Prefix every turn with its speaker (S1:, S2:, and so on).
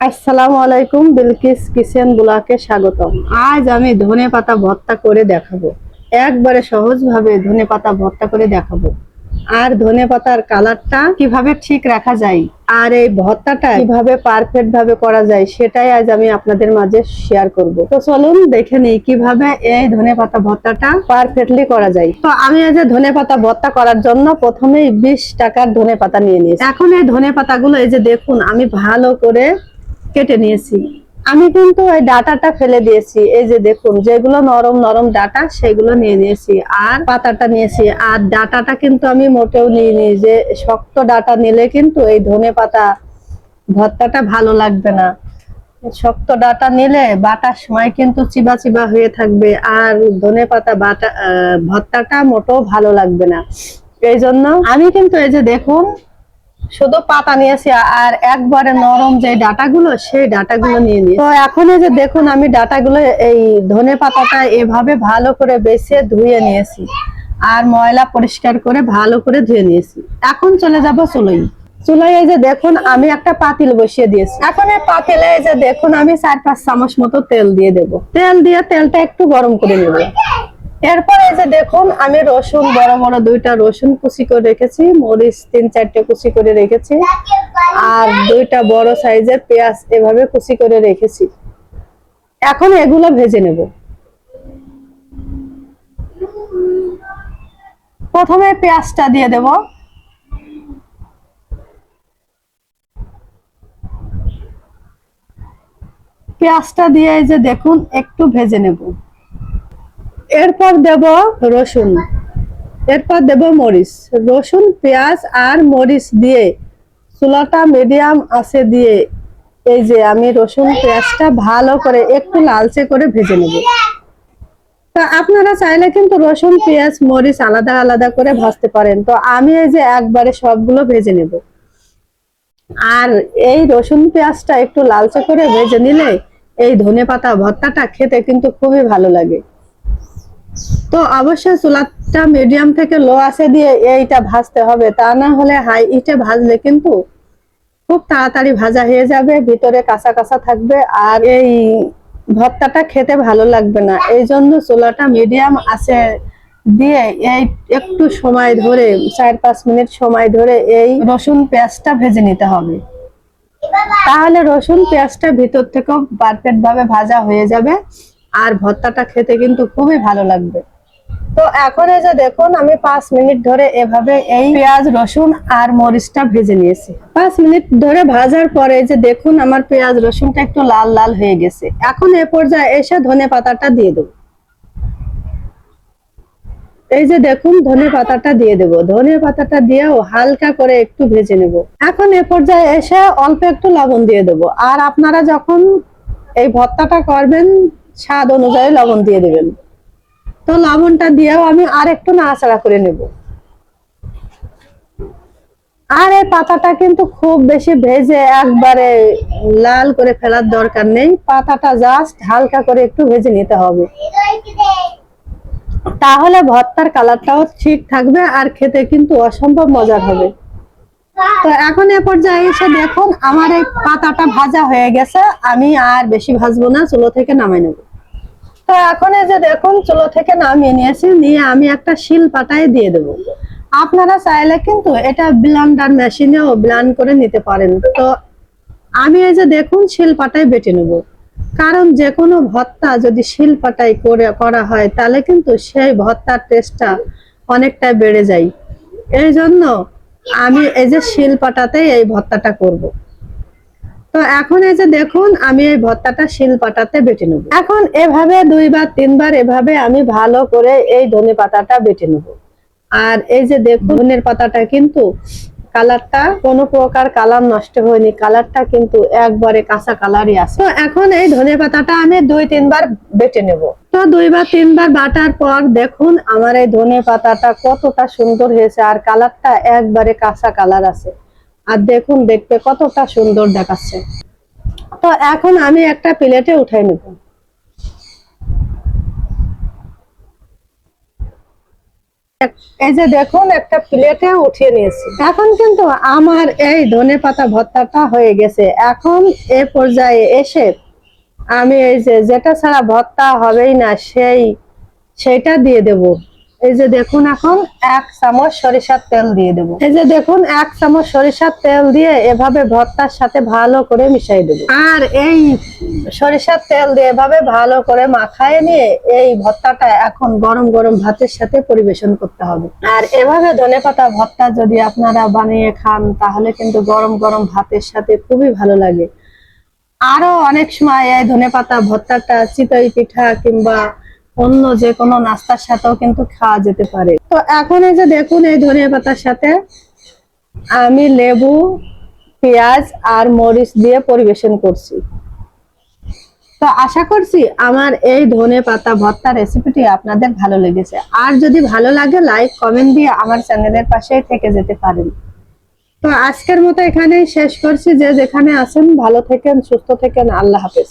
S1: আসসালামু আলাইকুম, বিলকিস কিচেন ব্লকে স্বাগতম। আজ আমি ধনে পাতা ভর্তা করে দেখাবো। একবারে সহজ ভাবে ধনে পাতা ভর্তা করে দেখাবো। আর ধনে পাতার কালারটা কীভাবে ঠিক রাখা যায়, আর এই ভর্তাটা কীভাবে পারফেক্ট ভাবে করা যায়, সেটাই আজ আমি আপনাদের মাঝে শেয়ার করব। তো চলুন দেখে নিই কীভাবে এই ধনে পাতা ভর্তাটা পারফেক্টলি করা যায়। তো আমি আজ ধনে পাতা ভর্তা করার জন্য প্রথমেই বিশ টাকার ধনে পাতা নিয়ে নিয়েছি। এখন এই ধনে পাতাগুলো এই যে দেখুন, আমি ভালো করে কেটে নিয়েছি। আমি কিন্তু এই ডাটাটা ফেলে দিয়েছি। এই যে দেখুন, যেগুলো নরম নরম ডাটা, সেগুলো নিয়ে নিয়েছি। আর পাতাটা নিয়েছি। আর ডাটাটা কিন্তু আমি মোটেও নিইনি। যে শক্ত ডাটা নিলে কিন্তু এই ধনে পাতা ভর্তাটা ভালো লাগবে না। শক্ত ডাটা নিলে বাটার সময় কিন্তু চিবা চিবা হয়ে থাকবে। আর ধনে পাতা বাটা ভর্তাটা মোটেও ভালো লাগবে না। এই জন্য আমি কিন্তু এই যে দেখুন শুধু পাতা নিয়েছি আর একবারে নরম যে ডাটাগুলো, সেই ডাটাগুলো নিয়ে নিই তো এখন যে দেখুন, আমি ডাটাগুলো, এই ধনে পাতাটা এভাবে ভালো করে বেছে ধুয়ে নিয়েছি আর ময়লা পরিষ্কার করে ভালো করে ধুয়ে নিয়েছি এখন চলে যাব চুলোই চুলোয় এই যে দেখুন, আমি একটা পাতিল বসিয়ে দিয়েছি এখন এই পাতিলে এই যে দেখুন, আমি চার পাঁচ চামচ মতো তেল দিয়ে দেব। তেল দিয়ে তেলটা একটু গরম করে নেব। এরপর এই যে দেখুন, আমি রসুন, বড় বড় দুইটা রসুন কুচি করে রেখেছি, মরিচ তিন চারটে কুচি করে রেখেছি, আর দুইটা বড় সাইজের পেঁয়াজ এভাবে কুচি করে রেখেছি। এখন এগুলো ভেজে নেব। প্রথমে পেঁয়াজটা দিয়ে দেব। পেঁয়াজটা দিয়ে এই যে দেখুন, একটু ভেজে নেব। এরপর দেব রসুন। এরপর দেব মরিচ। রসুন, পেঁয়াজ আর মরিচ দিয়ে চুলাটা মিডিয়াম আছে দিয়ে এই যে আমি রসুন, পেঁয়াজটা ভালো করে একটু লালচে করে ভেজে নেব। তা আপনারা চাইলে কিন্তু রসুন, পেঁয়াজ, মরিচ আলাদা আলাদা করে ভাজতে পারেন। তো আমি এই যে একবারে সবগুলো ভেজে নেব। আর এই রসুন, পেঁয়াজটা একটু লালচে করে ভেজে নিলে এই ধনে পাতা ভর্তাটা খেতে কিন্তু খুবই ভালো লাগে। তো অবশ্যই চুলাটা মিডিয়াম থেকে লো আছে দিয়ে এইটা ভাজতে হবে। তা না হলে হাই ইটে ভাজলে কিন্তু খুব তাড়াতাড়ি ভাজা হয়ে যাবে, ভিতরে কাঁচা কাঁচা থাকবে আর এই ভর্তাটা খেতে ভালো লাগবে না। এই জন্য চুলাটা মিডিয়াম আছে দিয়ে এই একটু সময় ধরে, চার পাঁচ মিনিট সময় ধরে এই রসুন পেঁয়াজটা ভেজে নিতে হবে। তাহলে রসুন পেঁয়াজটা ভিতর থেকেও পারফেক্ট ভাবে ভাজা হয়ে যাবে। আর ভর্তাটা খেতে কিন্তু খুবই ভালো লাগবে। তো এখন এই যে দেখুন, আমি পাঁচ মিনিট ধরে এভাবে এই পেঁয়াজ, রসুন আর মরিচটা ভেজে নিয়েছি। পাঁচ মিনিট ধরে ভাজার পরে যে দেখুন, আমার পেঁয়াজ, রসুনটা একটু লাল লাল হয়ে গেছে। এখন এ পর্যায়ে এসে ধনে পাতাটা দিয়ে দেবো। এই যে দেখুন, ধনে পাতাটা দিয়ে দেব। ধনে পাতাটা দিয়েও হালকা করে একটু ভেজে নেব। এখন এ পর্যায়ে এসে অল্প একটু লবণ দিয়ে দেব। আর আপনারা যখন এই ভর্তাটা করবেন স্বাদ অনুযায়ী লবণ দিয়ে দেবেন। তো লবণটা দিয়েও আমি আর একটু নাড়াচাড়া করে নেব। আর এই পাতাটা কিন্তু খুব বেশি ভেজে একবারে লাল করে ফেলার দরকার নেই। পাতাটা জাস্ট হালকা করে একটু ভেজে নিতে হবে। তাহলে ভর্তার কালারটাও ঠিক থাকবে আর খেতে কিন্তু অসম্ভব মজার হবে। তো এখন এ পর্যায়ে এসে দেখুন, আমার এই পাতাটা ভাজা হয়ে গেছে। আমি আর বেশি ভাজবো না, চুলো থেকে নামাই নেব। তো এখন এই যে দেখুন, চুলো থেকে নামিয়ে নিয়েছি, নিয়ে আমি একটা শিল পাতায় দিয়ে দেবো। আপনারা চাইলে কিন্তু এটা ব্লান্ডার মেশিনেও ব্লান্ড করে নিতে পারেন। তো আমি এই যে দেখুন, শিল পাতায় বেটে নেব। কারণ যে কোনো ভর্তা যদি শিল পাতায় করে, করা হয়, তাহলে কিন্তু সেই ভত্তার টেস্টটা অনেকটাই বেড়ে যায়। এই জন্য আমি এই যে শিল পাটাতেই এই ভত্তাটা করব। তো এখন এই যে দেখুন, আমি এই ভত্তাটা শিল পাটাতে বেটে নেব এখন এভাবে দুইবার, তিনবার এভাবে আমি ভালো করে এই ধনে পাতাটা বেটে নেব আর এই যে দেখুন, ধনের পাতাটা কিন্তু কালারটা কোনো প্রকার কালার নষ্ট হয়নি। কালারটা কিন্তু একবারে কাঁচা কালারই আছে। তো এখন এই ধনে পাতাটা আমি দুই, তিনবার বেটে নেব। তো দুইবার, তিনবার বাটার পর দেখুন আমার এই ধনে পাতাটা কতটা সুন্দর হয়েছে আর কালারটা একবারে কাঁচা কালার আছে। আর দেখুন, দেখতে কতটা সুন্দর দেখাচ্ছে। তো এখন আমি একটা প্লেটে উঠাই নেব। এই যে দেখুন, একটা প্লেটে উঠিয়ে নিয়েছি। এখন কিন্তু আমার এই ধনে পাতা ভর্তাটা হয়ে গেছে। এখন এ পর্যায়ে এসে আমি এই যে যেটা ছাড়া ভর্তা হবেই না, সেই সেটা দিয়ে দেব। এই যে দেখুন এখন এক চামচ সরিষার তেল দিয়ে দেবো। এই যে দেখুন এক চামচ সরিষার তেল দিয়ে এভাবে ভর্তার সাথে ভালো করে মিশাই দেবো। আর এই সরিষার তেল দিয়ে এভাবে ভালো করে মাখায় নিয়ে এই ভর্তাটা এখন গরম গরম ভাতের সাথে পরিবেশন করতে হবে। আর এভাবে ধনেপাতা ভর্তা যদি আপনারা বানিয়ে খান, তাহলে কিন্তু গরম গরম ভাতের সাথে খুবই ভালো লাগে। আরও অনেক সময় এই ধনেপাতা ভর্তাটা চিতই পিঠা কিংবা অন্য যে কোনো নাস্তার সাথেও কিন্তু খাওয়া যেতে পারে। তো এখন এই যে দেখুন এই ধনে পাতার সাথে আমি লেবু, পেঁয়াজ আর মরিচ দিয়ে পরিবেশন করছি। তো আশা করছি আমার এই ধনে পাতা ভর্তা রেসিপিটি আপনাদের ভালো লেগেছে। আর যদি ভালো লাগে লাইক কমেন্ট দিয়ে আমার চ্যানেলের পাশেই থেকে যেতে পারেন। তো আজকের মতো এখানেই শেষ করছি। যে যেখানে আছেন, ভালো থেকেন, সুস্থ থেকেন, আল্লাহ হাফেজ।